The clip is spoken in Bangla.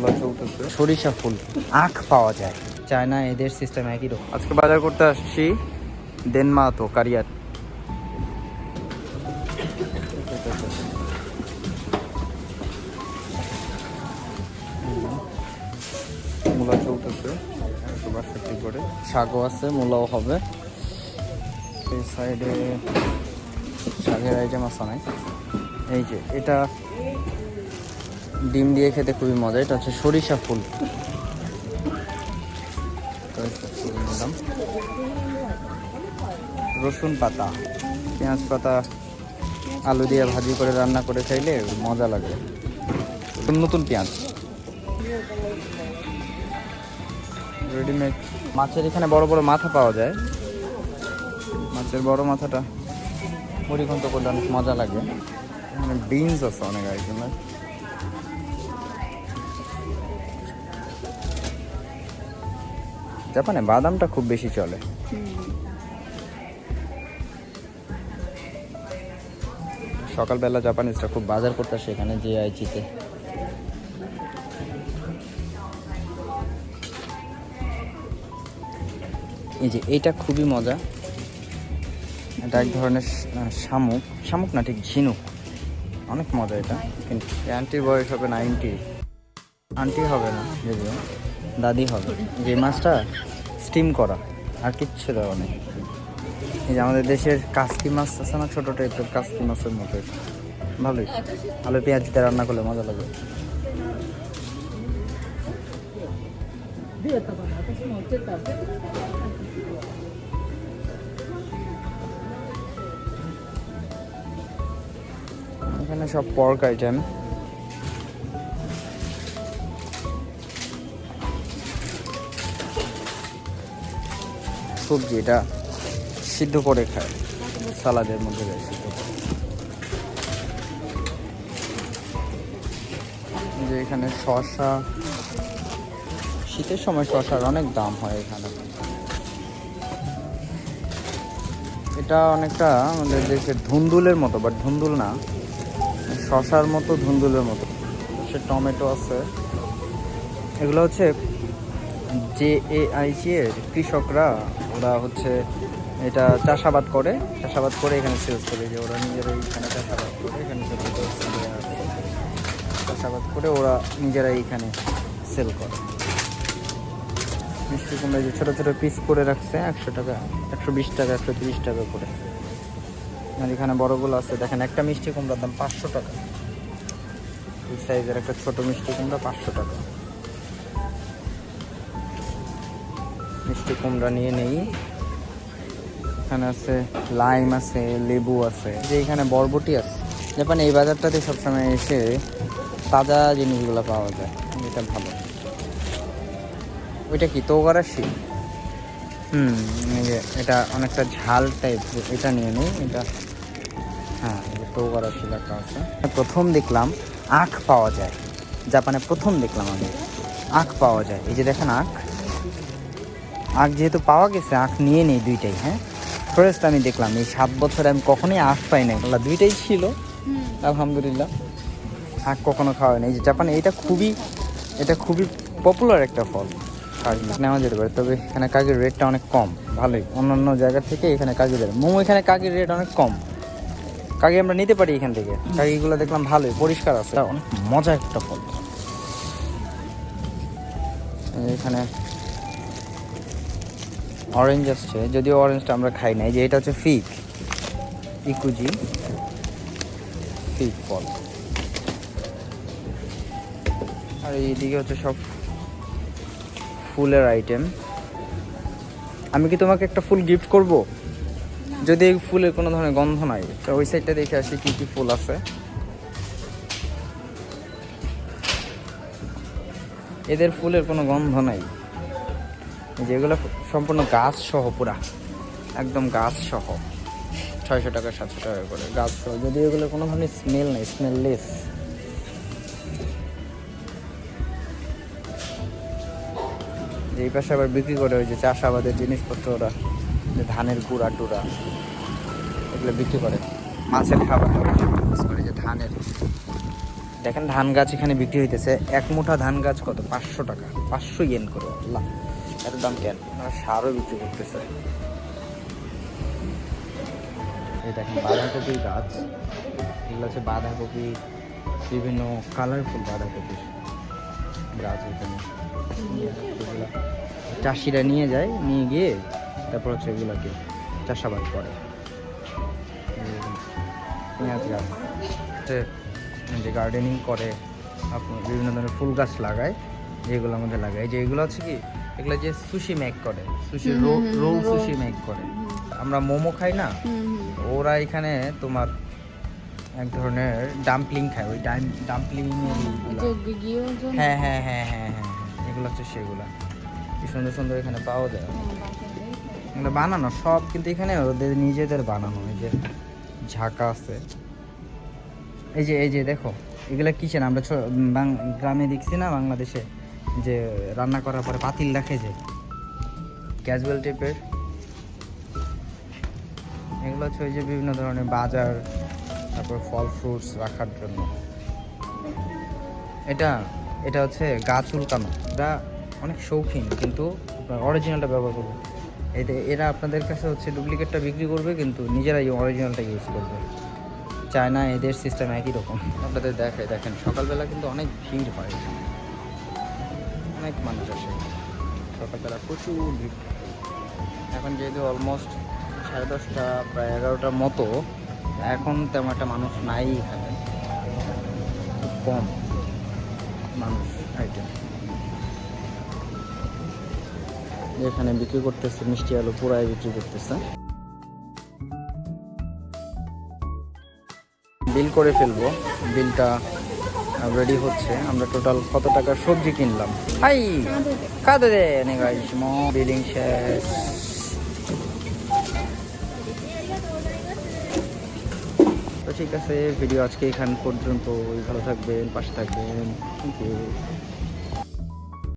মূলা চলতেছে। সরিষা ফুল আখ পাওয়া যায়। চায়না এদের সিস্টেম একই রকম। আজকে বাজার করতে আসছি দেনমা তো কারিয়ার। মূলা চলতেছে বাষট্টি করে। শাকও আছে মূলাও হবে। এই সাইডে শাকের আইটেম আছে অনেক। এই যে এটা ডিম দিয়ে খেতে খুবই মজা। এটা হচ্ছে সরিষা ফুল। রসুন পাতা, পেঁয়াজ পাতা, আলু দিয়ে ভাজি করে রান্না করে খাইলে মজা লাগে। নতুন পেঁয়াজ। রেডিমেড মাছের এখানে বড় বড় মাথা পাওয়া যায়। মাছের বড় মাথাটা মুড়িঘণ্ট করলে অনেক মজা লাগে। বিনস আছে অনেক আইটেমের জাপানে বাদামটা খুব বেশি চলে। সকালবেলা জাপানিজরা খুব বাজার করতে আসে এখানে যে আইচিতে এই যে এইটা খুবই মজা। এটা এক ধরনের শামুক। শামুক না, ঠিক ঝিনুক। অনেক মজা এটা। কিন্তু আন্টির বয়স হবে নাইনটি। আন্টি হবে না, যদিও। দাদি হবে। যে মাছটা স্টিম করা, আর কিচ্ছু দেওয়া নেই। এই যে আমাদের দেশের কাস্কি মাছ আছে না, ছোটো টাইপের কাস্কি মাছের মতো। ভালোই। ভালো পেঁয়াজ দিয়ে রান্না করলে মজা লাগে। এখানে সব পর্ক আইটেম সবজি এটা সিদ্ধ করে খায়। সালাদের মধ্যে দেয় সিদ্ধ যে এখানে শশা শীতের সময় শশার অনেক দাম হয় এখানে। এটা অনেকটা আমাদের দেশের ধুন্দুলের মতো বাট ধুন্দুল না। শশার মতো, ধুন্দুলের মতো। সে টমেটো আছে। এগুলো হচ্ছে যে এ আইসি এর কৃষকরা ওরা হচ্ছে এটা চাষাবাদ করে চাষাবাদ করে এখানে সেলস করে। যে ওরা নিজেরাই এখানে চাষাবাদ করে, এখানে চাষাবাদ করে ওরা নিজেরাই এখানে সেল করে। মিষ্টি কুমড়া যে ছোটো ছোটো পিস করে রাখছে, একশো টাকা, একশো বিশ টাকা, একশো তিরিশ টাকা করে। আর এখানে বড়গুলো আছে, দেখেন একটা মিষ্টি কুমড়ার দাম পাঁচশো টাকা। এই সাইজের একটা ছোট মিষ্টি কুমড়া পাঁচশো টাকা। মিষ্টি কুমড়া নিয়ে নেই। এখানে আছে লাইম আছে, লেবু আছে যে এখানে বরবটি আছে। জাপানে এই বাজারটাতে সবসময় এসে তাজা জিনিসগুলো পাওয়া যায়, এটা ভালো। ওইটা কি, তোগারাশি? হুম এটা অনেকটা ঝাল টাইপ এটা নিয়ে নিই, এটা হ্যাঁ তোগারাশি লেখা আছে। প্রথম দেখলাম আখ পাওয়া যায়, জাপানে প্রথম দেখলাম আমি। আখ পাওয়া যায়, এই যে দেখেন আখ। আখ যেহেতু পাওয়া গেছে আখ নিয়ে নেই দুইটাই হ্যাঁ? ফরেস্ট আমি দেখলাম এই সাত বছরে আমি কখনোই আখ পাই নাই। দুইটাই ছিল আলহামদুলিল্লাহ। আখ কখনো খাওয়া এই যে জাপানে এটা খুবই এটা খুবই পপুলার একটা ফল। কাগি নেওয়া যেতে পারে তবে এখানে কাগির রেটটা অনেক কম। ভালোই। অন্যান্য জায়গা থেকে এখানে কাগি রেট মোমো এখানে কাগির রেট অনেক কম। কাগি আমরা নিতে পারি এখান থেকে। কাগিগুলো দেখলাম ভালোই পরিষ্কার আছে। অনেক মজা একটা ফল। এখানে অরেঞ্জ আসছে, যদিও অরেঞ্জটা আমরা খাই নাই, যে এটা হচ্ছে ফিগ ইকুজি ফিগ ফল। আর এইদিকে হচ্ছে সব ফুলের আইটেম আমি কি তোমাকে একটা ফুল গিফট করব? যদি এই ফুলের কোনো ধরনের গন্ধ নাই, তো ওই সাইডটা দেখে আসি কী কী ফুল আছে। এদের ফুলের কোনো গন্ধ নাই। যেগুলো সম্পূর্ণ গাছ সহ পুরা। একদম গাছ সহ। ছয়শো টাকা, সাতশো টাকা করে গাছ সহ। যদি এগুলো কোনো ধরনের স্মেল নেই স্মেললেস এই পাশে আবার বিক্রি করে ওই যে চাষাবাদের জিনিসপত্র ওরা, যে ধানের গুঁড়া টুড়া, এগুলো বিক্রি করে। মাছের খাবার করে যে ধানের। দেখেন ধান গাছ এখানে বিক্রি হইতেছে। এক মুঠা ধান গাছ কত? পাঁচশো টাকা। পাঁচশো ইয়েন করে। আল্লাহ। এত দাম কেন? সারও বিক্রি করতেছে। দেখেন, বাঁধাকপির গাছ। এগুলো হচ্ছে বাঁধাকপি, বিভিন্ন কালারফুল বাঁধাকপি গাছ এখানে। চাষিরা নিয়ে যায়, নিয়ে গিয়ে তারপর হচ্ছে এগুলোকে চাষাবাদ করে। পেঁয়াজ গাছ। যে গার্ডেনিং করে আপনার বিভিন্ন ধরনের ফুল গাছ লাগায় যেগুলো আমাদের লাগায়। যে এগুলো হচ্ছে কি? এগুলো যে সুশি মেক করে সুশি রোল সুশি মেক করে। আমরা মোমো খাই না ওরা এখানে তোমার এক ধরনের ডাম্পলিং খায় ওই ডাম্পলিং হ্যাঁ হ্যাঁ হ্যাঁ হ্যাঁ হ্যাঁ হ্যাঁ এগুলো হচ্ছে সেগুলা। কি সুন্দর সুন্দর এখানে পাওয়া যায়। এগুলো বানানো সব কিন্তু এখানে ওদের নিজেদের বানানো এই যে ঝাঁকা আছে। এই যে এই যে দেখো এগুলা কিচেন আমরা গ্রামে দেখছি না বাংলাদেশে? যে রান্না করার পরে পাতিল রাখে যে ক্যাজুয়াল টাইপের এগুলো হচ্ছে ওই যে বিভিন্ন ধরনের বাজার, তারপর ফল ফ্রুটস রাখার জন্য। এটা এটা হচ্ছে গাছ উল্কানো এটা অনেক শৌখিন, কিন্তু অরিজিনালটা ব্যবহার করবে। এতে, এরা আপনাদের কাছে হচ্ছে ডুপ্লিকেটটা বিক্রি করবে, কিন্তু নিজেরাই অরিজিনালটা ইউজ করবে। চায়না এদের সিস্টেম একই রকম। আপনাদের দেখে দেখেন, সকালবেলা কিন্তু অনেক ভিড় হয়। অনেক মানুষ আসে। সকালবেলা প্রচুর ভিড় এখন যেহেতু অলমোস্ট সাড়ে দশটা, প্রায় এগারোটার মতো, এখন তেমন একটা মানুষ নাই এখানে। কম মানুষ আইটেম। এখানে বিক্রি করতেছে, মিষ্টি আলু পুরাই বিক্রি করতেছে। বিল করে ফেলব। বিলটা রেডি হচ্ছে। আমরা টোটাল কত টাকার সবজি কিনলাম? হাই, কাদে দে বিলিং শেষ। ঠিক আছে ভিডিও আজকে এখান পর্যন্ত ভালো থাকবেন, পাশে থাকবেন। Thank you